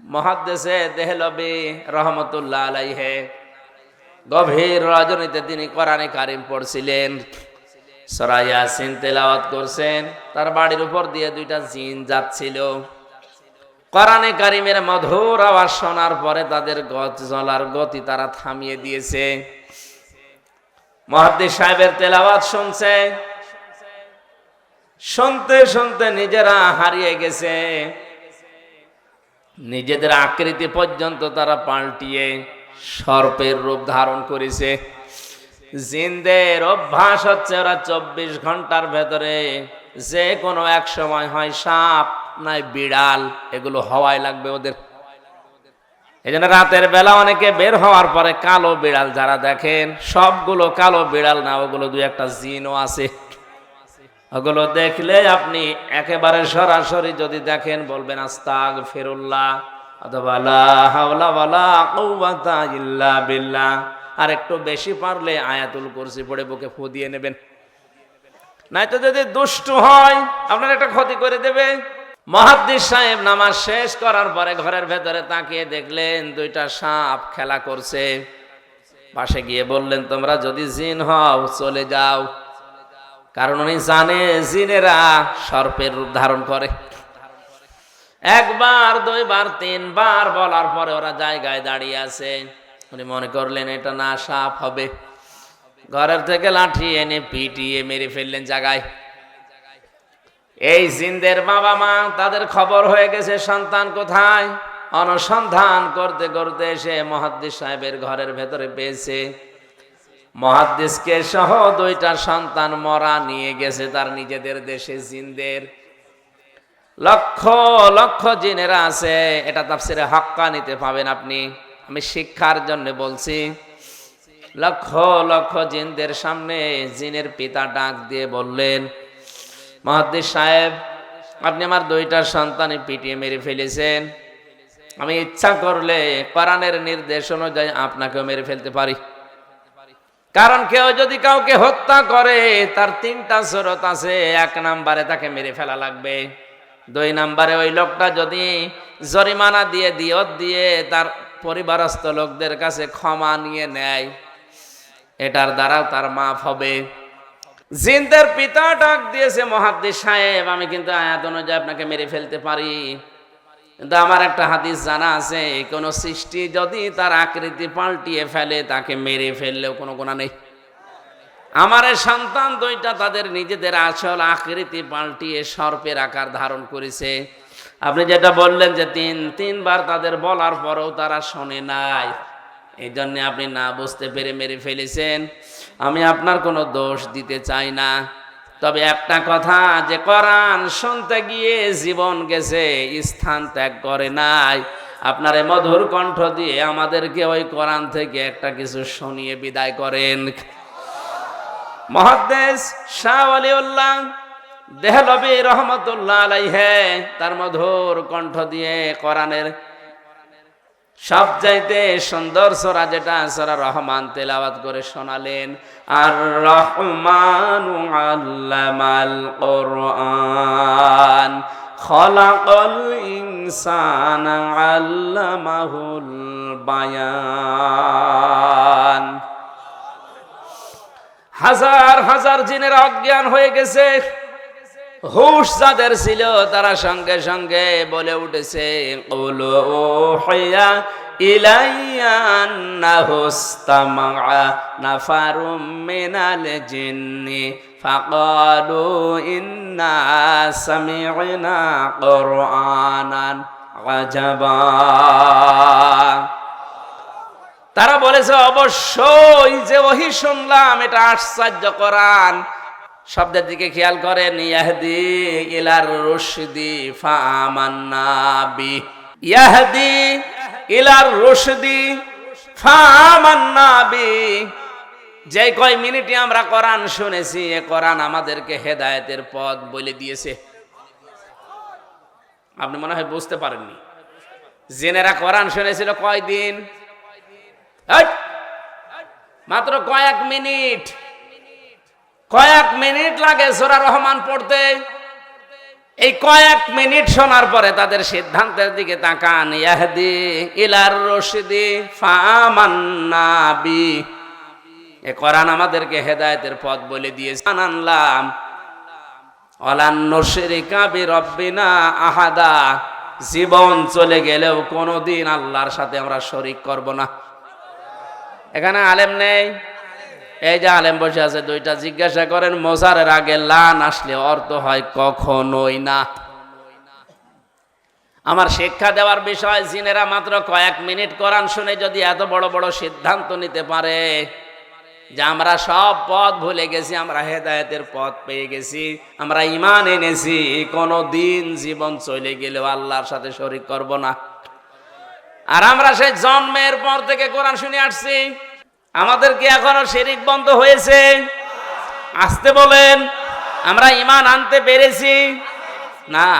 মহাদ্দেশে দেহলবি রহমতুল্লাহ আলাইহে। গভীর রজনীতে তিনি কোরআনে কারিম পড়ছিলেন। সরাইয়াসিন তেলাওয়াত করছেন। তার বাড়ির উপর দিয়ে দুইটা জিন যাচ্ছিল। কোরআনে কারিমের মধুর আওয়াজ শোনার পরে তাদের গত চলার গতি তারা থামিয়ে দিয়েছে। মহাদ্দিস সাহেবের তেলাওয়াত শুনছে। শুনতে শুনতে নিজেরা হারিয়ে গেছে। নিজেদের আকৃতি পর্যন্ত তারা পাল্টিয়ে সর্পের রূপ ধারণ করেছে। জিনদের অভ্যাস হচ্ছে ওরা চব্বিশ ঘণ্টার ভেতরে যে কোনো এক সময় হয় সাপ, নাই বিড়াল, এগুলো হওয়াই লাগবে ওদের। এই জন্য রাতের বেলা অনেকে বের হওয়ার পরে কালো বিড়াল যারা দেখেন, সবগুলো কালো বিড়াল না, ওগুলো দু একটা জিনও আছে। ওগুলো দেখলে আপনি একেবারে সরাসরি যদি দেখেন বলবেন আস্তাগ ফেরুল্লাহ আর একটু বেশি পারলে আয়াতুল কুরসি পড়ে বুকে ফু দিয়ে নেবেন। নয়তো যদি দুষ্টু হয়, আপনার একটা ক্ষতি করে দেবে। মহাদ্দিস সাহেব নামাজ শেষ করার পরে ঘরের ভেতরে তাকিয়ে দেখলেন, দুইটা সাপ খেলা করছে। পাশে গিয়ে বললেন, তোমরা যদি জিন হও, চলে যাও। কারণ উনি জানে জিনেরা সর্পের রূপ ধারণ করে। একবার, দুইবার, তিনবার বলার পরে ওরা জায়গায় দাঁড়িয়ে আছে। উনি মনে করলেন এটা না সাপ হবে। ঘরের থেকে লাঠি এনে পিটিয়ে মেরে ফেললেন জায়গায়। এই জিনদের বাবা মা, তাদের খবর হয়ে গেছে, সন্তান কোথায়? অনুসন্ধান করতে করতে এসে মহাদ্দিস সাহেবের ঘরের ভেতরে পেয়েছে। মহাদ্দেশকে সহ দুইটা সন্তান মরা নিয়ে গেছে তার নিজেদের দেশে জিনদের। লক্ষ লক্ষ জিনেরা আছে, এটা তাফসিরে হক্কা নিতে পাবেন আপনি। আমি শিক্ষার জন্য বলছি, লক্ষ লক্ষ জিনদের সামনে জিনের পিতা ডাক দিয়ে বললেন মহাদ্দিস সাহেব, আপনি আমার দুইটা সন্তানই পিটিয়ে মেরে ফেলেছেন। আমি ইচ্ছা করলে কোরআনের নির্দেশ অনুযায়ী আপনাকেও মেরে ফেলতে পারি। কারণ কেউ যদি কাউকে হত্যা করে, তার তিনটা স্রোত আছে। এক নাম্বারে তাকে মেরে ফেলা লাগবে। দুই নাম্বারে ওই লোকটা যদি জরিমানা দিয়ে, দিয়ত দিয়ে তার পরিবারস্থ লোকদের কাছে ক্ষমা নিয়ে নেয়, এটার দ্বারাও তার মাফ হবে। জিন্দের পিতা ডাক দিয়েছে মহাদ্দিস সাহেব, আমি কিন্তু আয়াত অনুযায়ী আপনাকে মেরে ফেলতে পারি। কিন্তু আমার একটা হাদিস জানা আছে, কোন সৃষ্টি যদি তার আকৃতি পাল্টিয়ে ফেলে, তাকে মেরে ফেললেও কোনো গুণা নেই। আমার সন্তান দুইটা তাদের নিজেদের আসল আকৃতি পাল্টিয়ে সর্পের আকার ধারণ করেছে। আপনি যেটা বললেন যে তিন, তিনবার তাদের বলার পরেও তারা শোনে নাই এই জন্যে আপনি না বুঝতে পেরে মেরে ফেলেছেন। আমি আপনার কোনো দোষ দিতে চাই না। তবে একটা কথা, যে কোরআন শুনতে গিয়ে জীবন গেছে, স্থান ত্যাগ করে নাই। আপনার মধুর কণ্ঠ দিয়ে আমাদেরকে ওই কোরআন থেকে একটা কিছু শুনিয়ে বিদায় করেন। মহাদ্দেশ শাহ দেহলবি রহমতুল্লাহ আলাইহে, তার মধুর কণ্ঠ দিয়ে কোরআনের সবচাইতে সুন্দর সোরা যেটা, সোরা রহমান তেলাওয়াত করে শোনালেন। আর রহমান আল্লামাল কোরআন। খলাকল ইনসান আল্লামাহুল বায়ান। হাজার হাজার জিনের অজ্ঞান হয়ে গেছে। হুশ যাদের ছিল তারা সঙ্গে সঙ্গে বলে উঠেছে মিনাল জিন্নি ইন্না তারা বলেছে, অবশ্যই যে ওহি শুনলাম, এটা আশ্চর্য করান শব্দের দিকে খেয়াল করেন, ইয়াহদি ইলার রশদি ফামান্নাবি ইয়াহদি ইলার রশদি ফামান্নাবি যে কয় মিনিটে আমরা কোরআন শুনেছি, এ কোরআন আমাদেরকে হেদায়েতের পথ বলে দিয়েছে। আপনি মনে হয় বুঝতে পারেননি। জেনেরা কোরআন শুনেছিল কয়দিন? মাত্র কয়েক মিনিট। কয়েক মিনিট লাগে সোরা রহমান পড়তে। এই কয়েক মিনিট শোনার পরে তাদের সিদ্ধান্তের দিকে তাকান। ইয়াহদি ইলার রশিদি ফামান্নাবি এ কোরআন আমাদেরকে হেদায়েতের পথ বলে দিয়েছে। আনলাম অলান্ন শিরিকা বি রব্বিনা আহাদা। জীবন চলে গেলেও কোনোদিন আল্লাহর সাথে আমরা শরিক করব না। এখানে আলেম নেই। এই যে আলেম বসে আছে, দুইটা জিজ্ঞাসা করেন, মোজারের আগে লান আসলে অর্থ হয় কখনোই না। আমার শিক্ষা দেওয়ার বিষয়, জিনেরা মাত্র কয়েক মিনিট কোরআন শুনে যদি এত বড় বড় সিদ্ধান্ত নিতে পারে যে আমরা সব পথ ভুলে গেছি, আমরা হেদায়েতের পথ পেয়ে গেছি, আমরা ইমান এনেছি কোনো দিন জীবন চলে গেলেও আল্লাহর সাথে শরিক করব না। আর আমরা সেই জন্মের পর থেকে কোরআন শুনে আসছি আমাদের কি এখনও শেরিক বন্ধ হয়েছে। আসতে বলেন আমরা ইমান আনতে পেরেছি। না